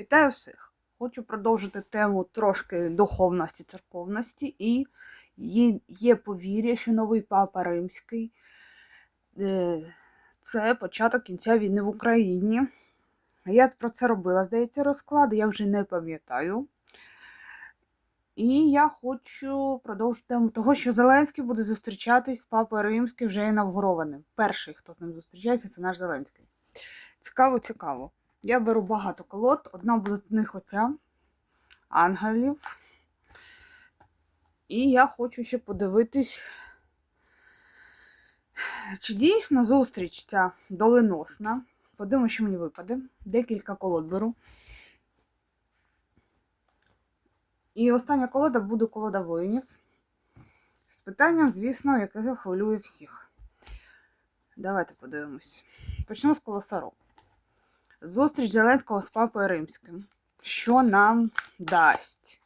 Вітаю всіх! Хочу продовжити тему трошки духовності, церковності. І є, є повір'я, що новий папа римський е, це початок кінця війни в Україні. Я про це робила, здається, розклади, я вже не пам'ятаю. І я хочу продовжити тему того, що Зеленський буде зустрічатись з папою римським вже інавгурованим. Перший, хто з ним зустрічається, це наш Зеленський. Цікаво, цікаво. Я беру багато колод. Одна буде з них оця ангелів. І я хочу ще подивитись, чи дійсно зустріч ця доленосна. Подивимося, що мені випаде. Декілька колод беру. І остання колода буде колода воїнів. З питанням, звісно, яке хвилює всіх. Давайте подивимось. Почнемо з колосару. Зустріч Зеленського з папою римським. Що нам дасть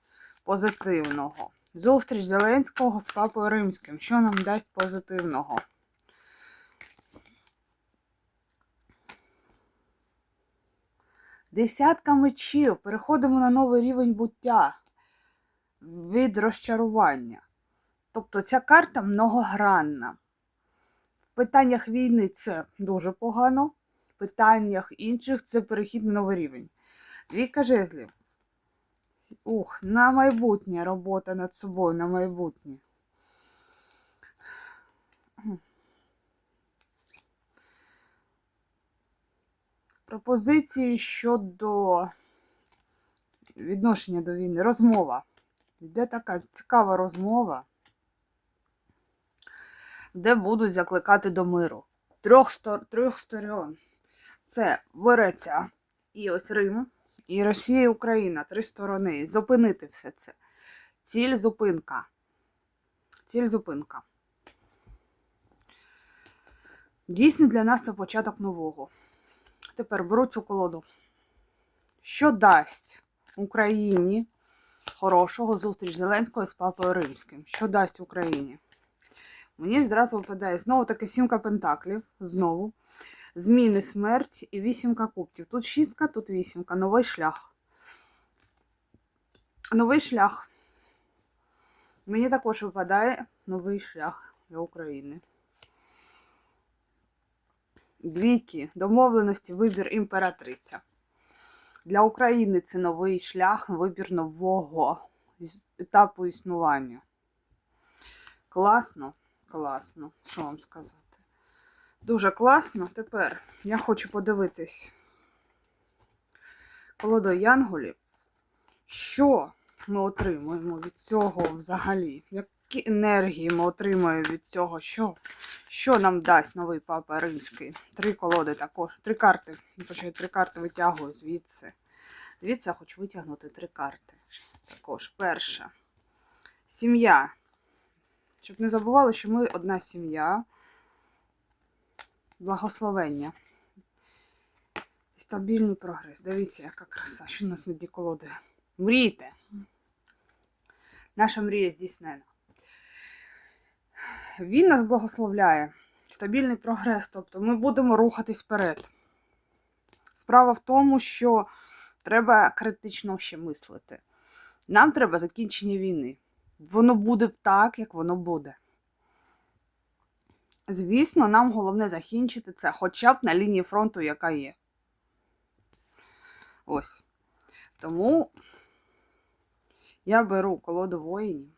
позитивного? Зустріч Зеленського з папою римським. Що нам дасть позитивного? Десятка мечів. Переходимо на новий рівень буття від розчарування. Тобто ця карта многогранна. В питаннях війни це дуже погано питаннях інших це перехід на новий рівень. Двійка жезлів. Ух, на майбутнє робота над собою, на майбутнє. Пропозиції щодо відношення до війни. Розмова. Йде така цікава розмова, де будуть закликати до миру. Трьох, стор... трьох сторон це береться і ось Рим, і Росія, і Україна, три сторони. Зупинити все це. Ціль зупинка. Ціль зупинка. Дійсно, для нас це початок нового. Тепер беру цю колоду. Що дасть Україні хорошого зустріч Зеленського з Папою Римським? Що дасть Україні? Мені відразу випадає знову таки сімка пентаклів. Знову зміни смерть і вісімка кубків. Тут шістка, тут вісімка. Новий шлях. Новий шлях. Мені також випадає новий шлях для України. Двійки, домовленості, вибір імператриця. Для України це новий шлях, вибір нового етапу існування. Класно, класно, що вам сказати. Дуже класно. Тепер я хочу подивитись колоду Янголів. Що ми отримуємо від цього взагалі? Які енергії ми отримуємо від цього? Що що нам дасть новий папа римський? Три колоди також. Три карти. Почаю три карти витягую звідси. Звідси я хочу витягнути три карти. Також. Перша. Сім'я. Щоб не забували, що ми одна сім'я благословення. Стабільний прогрес. Дивіться, яка краса, що у нас на колоди. Мрійте. Наша мрія здійснена. Він нас благословляє. Стабільний прогрес. Тобто ми будемо рухатись вперед. Справа в тому, що треба критично ще мислити. Нам треба закінчення війни. Воно буде так, як воно буде. Звісно, нам головне закінчити це хоча б на лінії фронту, яка є. Ось. Тому я беру колоду воїнів.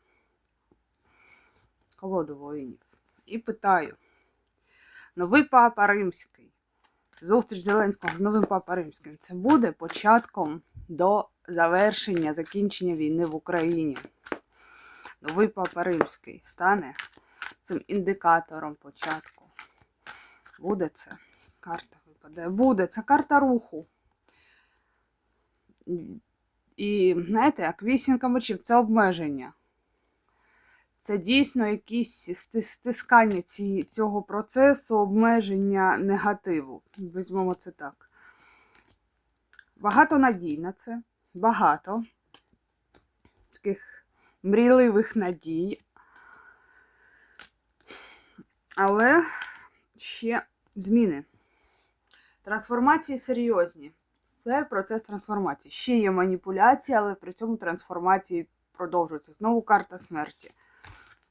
Колоду воїнів. І питаю: новий папа римський. Зустріч Зеленського з новим папа римським. Це буде початком до завершення закінчення війни в Україні. Новий папа римський стане цим індикатором початку. Буде це. Карта випаде. Буде, це карта руху. І, знаєте, як вісімка мечів, це обмеження. Це дійсно якісь стискання ці, цього процесу, обмеження негативу. Візьмемо це так. Багато надій на це. Багато таких мрійливих надій, але ще зміни. Трансформації серйозні. Це процес трансформації. Ще є маніпуляція, але при цьому трансформації продовжуються. Знову карта смерті.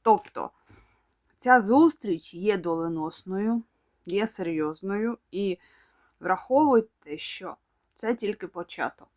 Тобто, ця зустріч є доленосною, є серйозною, і враховуйте, що це тільки початок.